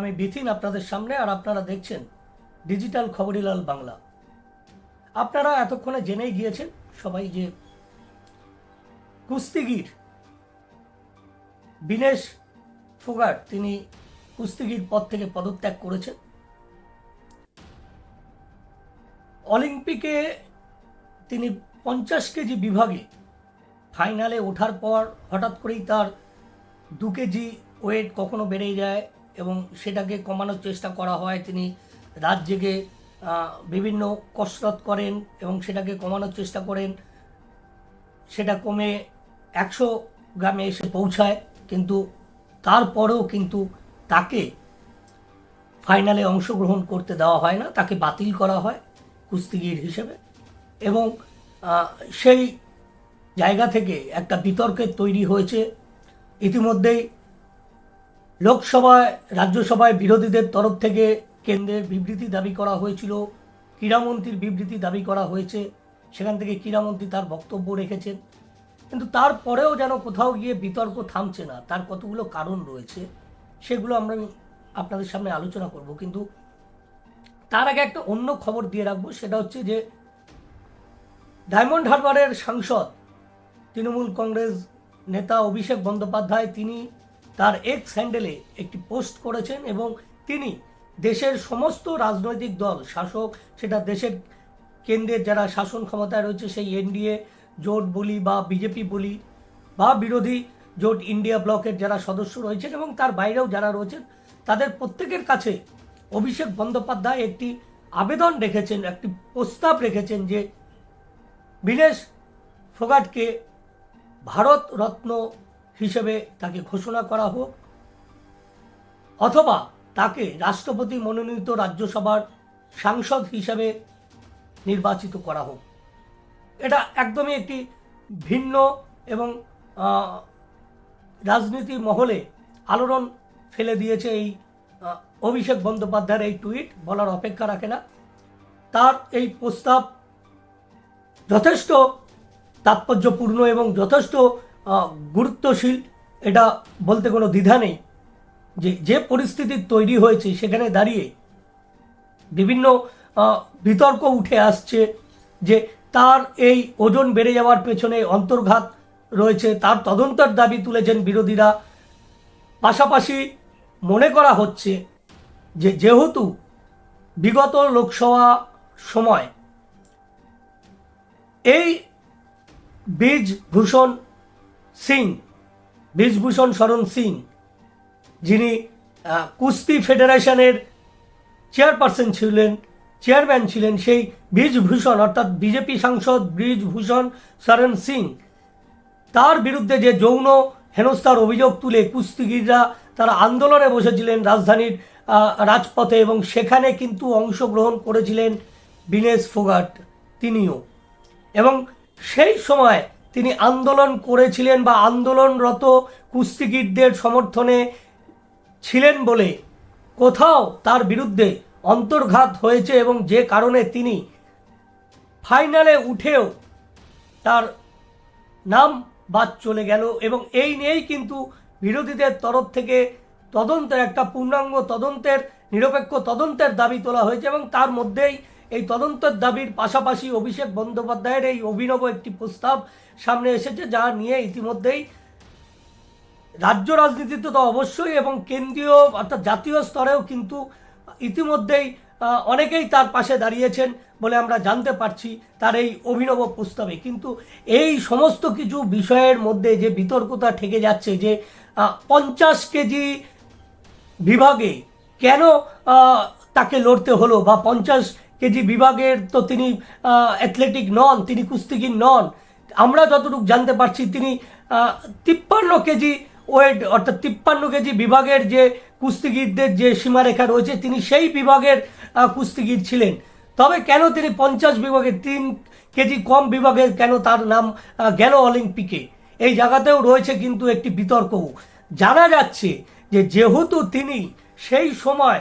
আমি বিথিন আপনাদের সামনে আর আপনারা দেখছেন ডিজিটাল খবরিলাল বাংলা। আপনারা এতক্ষণে জেনেই গিয়েছেন সবাই যে কুস্তিগির বিনেশ ফোগাট, তিনি কুস্তিগির পদ থেকে পদত্যাগ করেছেন। অলিম্পিকে তিনি পঞ্চাশ কেজি বিভাগে ফাইনালে ওঠার পর হঠাৎ করেই তার দু কেজি ওয়েট কখনো বেড়ে যায়। এবং সেটাকে কমানোর চেষ্টা করা হয়। তিনি রাত জেগে বিভিন্ন কসরত করেন এবং সেটাকে কমানোর চেষ্টা করেন। সেটা কমে একশো গ্রামে এসে পৌঁছায়, কিন্তু তারপরেও কিন্তু তাকে ফাইনালে অংশগ্রহণ করতে দেওয়া হয় না, তাকে বাতিল করা হয় কুস্তিগির হিসেবে। এবং সেই জায়গা থেকে একটা বিতর্কের তৈরি হয়েছে। ইতিমধ্যেই লোকসভায়, রাজ্যসভায় বিরোধীদের তরফ থেকে কেন্দ্রের বিবৃতি দাবি করা হয়েছিল, ক্রীড়ামন্ত্রীর বিবৃতি দাবি করা হয়েছে, সেখান থেকে ক্রীড়ামন্ত্রী তার বক্তব্য রেখেছেন। কিন্তু তারপরেও যেন কোথাও গিয়ে বিতর্ক থামছে না, তার কতগুলো কারণ রয়েছে, সেগুলো আমরা আপনাদের সামনে আলোচনা করব। কিন্তু তার আগে একটা অন্য খবর দিয়ে রাখব, সেটা হচ্ছে যে ডায়মন্ড হারবারের সাংসদ, তৃণমূল কংগ্রেস নেতা অভিষেক বন্দ্যোপাধ্যায়, তিনি তার এক্স হ্যান্ডেলে একটি পোস্ট করেছেন এবং তিনি দেশের সমস্ত রাজনৈতিক দল, শাসক, সেটা দেশের কেন্দ্রের যারা শাসন ক্ষমতায় রয়েছে, সেই এনডিএ, জোট বলি বা বিজেপি বলি বা বিরোধী জোট ইন্ডিয়া ব্লকের যারা সদস্য রয়েছেন এবং তার বাইরেও যারা রয়েছেন, তাদের প্রত্যেকের কাছে অভিষেক বন্দ্যোপাধ্যায় একটি আবেদন রেখেছেন, একটি প্রস্তাব রেখেছেন যে, বিনেশ ফোগাটকে ভারত রত্ন হিসেবে তাকে ঘোষণা করা হোক, অথবা তাকে রাষ্ট্রপতি মনোনীত রাজ্যসভার সাংসদ হিসেবে নির্বাচিত করা হোক। এটা একদমই একটি ভিন্ন এবং রাজনীতি মহলে আলোড়ন ফেলে দিয়েছে এই অভিষেক বন্দ্যোপাধ্যায়ের এই টুইট, বলার অপেক্ষা রাখে না। তার এই প্রস্তাব যথেষ্ট তাৎপর্যপূর্ণ এবং যথেষ্ট গুরুত্বশীল, এটা বলতে কোনো দ্বিধা নেই যে যে পরিস্থিতি তৈরি হয়েছে সেখানে দাঁড়িয়ে বিভিন্ন বিতর্ক উঠে আসছে যে, তার এই ওজন বেড়ে যাওয়ার পেছনে অন্তর্ঘাত রয়েছে, তার তদন্তের দাবি তুলেছেন বিরোধীরা। পাশাপাশি মনে করা হচ্ছে যে, যেহেতু বিগত লোকসভা সময় এই বীজভূষণ সিং বীজভূষণ শরণ সিং, যিনি কুস্তি ফেডারেশনের চেয়ারপারসন ছিলেন, চেয়ারম্যান ছিলেন সেই বীজভূষণ অর্থাৎ বিজেপি সাংসদ বীজভূষণ শরণ সিং। তার বিরুদ্ধে যে যৌন হেনস্থার অভিযোগ তুলে কুস্তিগিররা তারা আন্দোলনে বসেছিলেন রাজধানীর রাজপথে এবং সেখানে কিন্তু অংশগ্রহণ করেছিলেন বিনেশ ফোগাট তিনিও। এবং সেই সময় তিনি আন্দোলন করেছিলেন বা আন্দোলনরত কুস্তিগীরদের সমর্থনে ছিলেন বলে কোথাও তার বিরুদ্ধে অন্তর্ঘাত হয়েছে এবং যে কারণে তিনি ফাইনালে উঠেও তার নাম বাদ চলে গেল এবং এই নিয়েই কিন্তু বিরোধীদের তরফ থেকে তদন্তের একটা পূর্ণাঙ্গ তদন্তের, নিরপেক্ষ তদন্তের দাবি তোলা হয়েছে এবং তার মধ্যেই এই তদন্তের দাবির পাশাপাশি অভিষেক বন্দ্যোপাধ্যায়ের এই অভিনব একটি প্রস্তাব সামনে এসেছে, যা নিয়ে ইতিমধ্যেই রাজ্য রাজনীতিতে তো অবশ্যই এবং কেন্দ্রীয় অর্থাৎ জাতীয় স্তরেও কিন্তু ইতিমধ্যেই অনেকেই তার পাশে দাঁড়িয়েছেন বলে আমরা জানতে পারছি তার এই অভিনব প্রস্তাবে। কিন্তু এই সমস্ত কিছু বিষয়ের মধ্যে যে বিতর্কতা ঠেকে যাচ্ছে যে পঞ্চাশ কেজি বিভাগে কেন তাকে লড়তে হলো বা পঞ্চাশ কেজি বিভাগের তো তিনি অ্যাথলেটিক নন, তিনি কুস্তিগির নন। আমরা যতটুকু জানতে পারছি, তিনি তিপ্পান্ন কেজি ওয়েট অর্থাৎ তিপ্পান্ন কেজি বিভাগের যে কুস্তিগিরদের যে সীমারেখা রয়েছে, তিনি সেই বিভাগের কুস্তিগির ছিলেন। তবে কেন তিনি পঞ্চাশ বিভাগে তিন কেজি কম বিভাগে কেন তার নাম গেল অলিম্পিকে? এই জায়গাতেও রয়েছে কিন্তু একটি বিতর্ক। জানা যাচ্ছে যে যেহেতু তিনি সেই সময়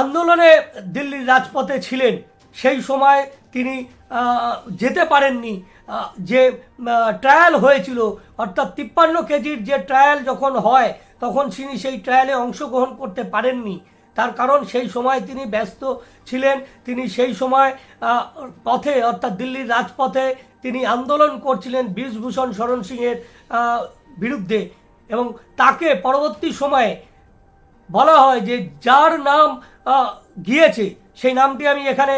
আন্দোলনে দিল্লির রাজপথে ছিলেন। সেই সময় তিনি যেতে পারেননি। যে ট্রায়াল হয়েছিল, অর্থাৎ তিপ্পান্ন কেজির যে ট্রায়াল যখন হয়, তখন তিনি সেই ট্রায়ালে অংশগ্রহণ করতে পারেননি। তার কারণ সেই সময় তিনি ব্যস্ত ছিলেন। তিনি সেই সময় পথে, অর্থাৎ দিল্লির রাজপথে তিনি আন্দোলন করছিলেন বীজভূষণ শরণ সিংয়ের বিরুদ্ধে। এবং তাকে পরবর্তী সময়ে বলা হয় যে যার নাম গিয়েছে, সেই নামটি আমি এখানে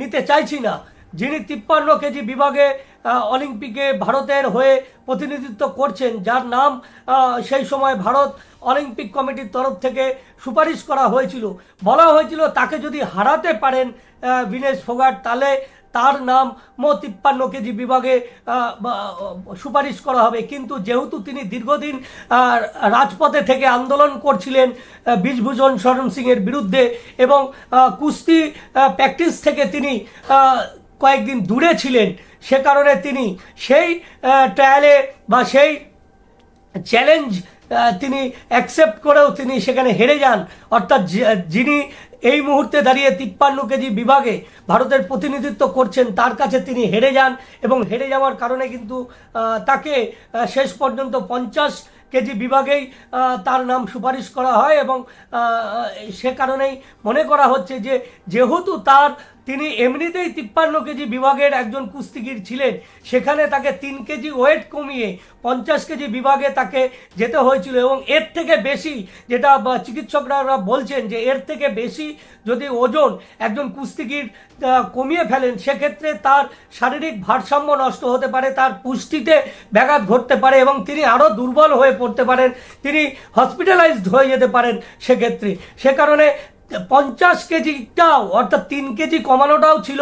নিতে চাইছি না। যিনি তিপ্পান্ন কেজি বিভাগে অলিম্পিকে ভারতের হয়ে প্রতিনিধিত্ব করছেন, যার নাম সেই সময় ভারত অলিম্পিক কমিটির তরফ থেকে সুপারিশ করা হয়েছিল। বলা হয়েছিল তাকে যদি হারাতে পারেন বিনেশ ফোগাট, তাহলে তার নাম মো তিপ্পান্ন কেজি বিভাগে সুপারিশ করা হবে। কিন্তু যেহেতু তিনি দীর্ঘদিন রাজপথে থেকে আন্দোলন করছিলেন বীজভূষণ শরণ সিংয়ের বিরুদ্ধে এবং কুস্তি প্র্যাকটিস থেকে তিনি কয়েকদিন দূরে ছিলেন, সে কারণে তিনি সেই ট্রায়ালে বা সেই চ্যালেঞ্জ তিনি অ্যাকসেপ্ট করেও তিনি সেখানে হেরে যান। অর্থাৎ যিনি এই মুহূর্তে দাঁড়িয়ে তিপ্পান্ন কেজি বিভাগে ভারতের প্রতিনিধিত্ব করছেন। তার কাছে তিনি হেরে যান এবং হেরে যাওয়ার কারণে কিন্তু তাকে শেষ পর্যন্ত পঞ্চাশ কেজি বিভাগেই তার নাম সুপারিশ করা হয় এবং সে কারণেই মনে করা হচ্ছে যে, যেহেতু তার তিনি এমনিতেই তিপ্পান্ন কেজি বিভাগের একজন কুস্তিগির ছিলেন। সেখানে তাকে তিন কেজি ওয়েট কমিয়ে পঞ্চাশ কেজি বিভাগে তাকে যেতে হয়েছিল এবং এর থেকে বেশি যেটা চিকিৎসকরা বলছেন যে এর থেকে বেশি যদি ওজন একজন কুস্তিগির কমিয়ে ফেলেন, সেক্ষেত্রে তার শারীরিক ভারসাম্য নষ্ট হতে পারে, তার পুষ্টিতে ব্যাঘাত ঘটতে পারে এবং তিনি আরও দুর্বল হয়ে পড়তে পারেন। তিনি হসপিটালাইজড হয়ে যেতে পারেন সেক্ষেত্রে। সে কারণে পঞ্চাশ কেজিটাও অর্থাৎ তিন কেজি কমানোটাও ছিল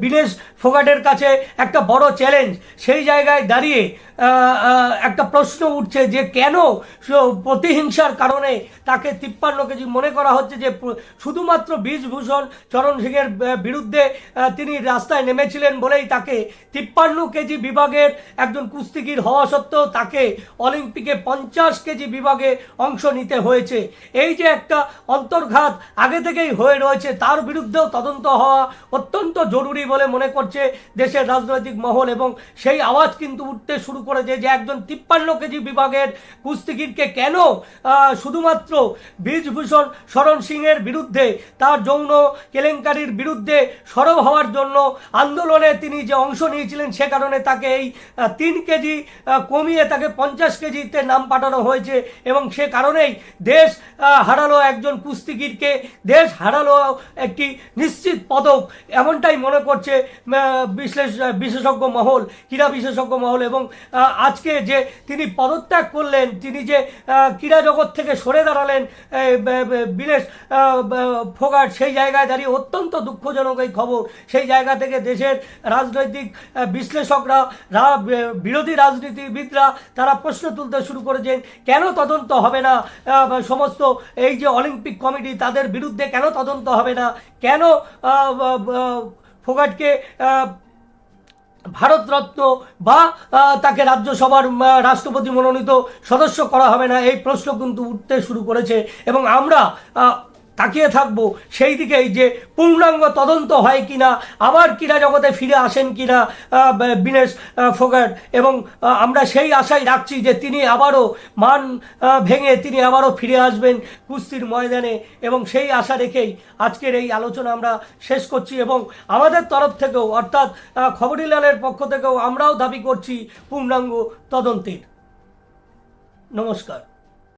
বিনেশ ফোগাটের কাছে একটা বড় চ্যালেঞ্জ সেই জায়গায় দাঁড়িয়ে একটা প্রশ্ন উঠছে যে কেন প্রতিহিংসার কারণে তাকে তিপ্পান্ন কেজি মনে করা হচ্ছে যে শুধুমাত্র বীজভূষণ চরণ সিংয়ের বিরুদ্ধে তিনি রাস্তায় নেমেছিলেন বলেই তাকে তিপ্পান্ন কেজি বিভাগের একজন কুস্তিগির হওয়া সত্ত্বেও তাকে অলিম্পিকে পঞ্চাশ কেজি বিভাগে অংশ নিতে হয়েছে। এই যে একটা অন্তর্ঘাত আগে থেকেই হয়ে রয়েছে, তার বিরুদ্ধেও তদন্ত হওয়া অত্যন্ত জরুরি বলে মনে করছে দেশের রাজনৈতিক মহল এবং সেই আওয়াজ কিন্তু উঠতে শুরু করেছে যে একজন তিপ্পান্ন কেজি বিভাগের কুস্তিগিরকে কেন শুধুমাত্র বীজভূষণ শরণ সিংয়ের বিরুদ্ধে, তার যৌন কেলেঙ্কারির বিরুদ্ধে সরব হওয়ার জন্য আন্দোলনে তিনি যে অংশ নিয়েছিলেন সে কারণে তাকে এই তিন কেজি কমিয়ে তাকে পঞ্চাশ কেজিতে নাম পাঠানো হয়েছে এবং সে কারণেই দেশ হারালো একজন কুস্তিগিরকে, দেশ হারালো একটি নিশ্চিত পদক। এমনটাই মনে করছে বিশ্লেষ, বিশেষজ্ঞ মহল, ক্রীড়া বিশেষজ্ঞ মহল এবং আজকে যে তিনি পদত্যাগ করলেন তিনি যে ক্রীড়া জগৎ থেকে সরে দাঁড়ালেন এই, ব- ব- বিনেশ ফোগাট সেই জায়গায় দাঁড়িয়ে অত্যন্ত দুঃখজনক এই খবর। সেই জায়গা থেকে দেশের রাজনৈতিক বিশ্লেষকরা বিরোধী রাজনীতিবিদরা তারা প্রশ্ন তুলতে শুরু করেছেন কেন তদন্ত হবে না? সমস্ত এই যে অলিম্পিক কমিটি তাদের বিরুদ্ধে কেন তদন্ত হবে না? কেন ফোগাটকে ভারতরত্ন বা তাকে রাজ্যসভার রাষ্ট্রপতি মনোনীত সদস্য করা হবে না, এই প্রশ্ন কিন্তু উঠতে শুরু করেছে। এবং আমরা তাকিয়ে থাকব সেই দিকেই যে পূর্ণাঙ্গ তদন্ত হয় কিনা, আবার ক্রীড়া জগতে ফিরে আসেন কিনা বিনেশ ফোগাট এবং আমরা সেই আশাই রাখছি যে তিনি আবারও মান ভেঙে তিনি আবারও ফিরে আসবেন কুস্তির ময়দানে এবং সেই আশা রেখেই আজকের এই আলোচনা আমরা শেষ করছি এবং আমাদের তরফ থেকেও, অর্থাৎ খবরিলালের পক্ষ থেকেও আমরাও দাবি করছি পূর্ণাঙ্গ তদন্তের। নমস্কার।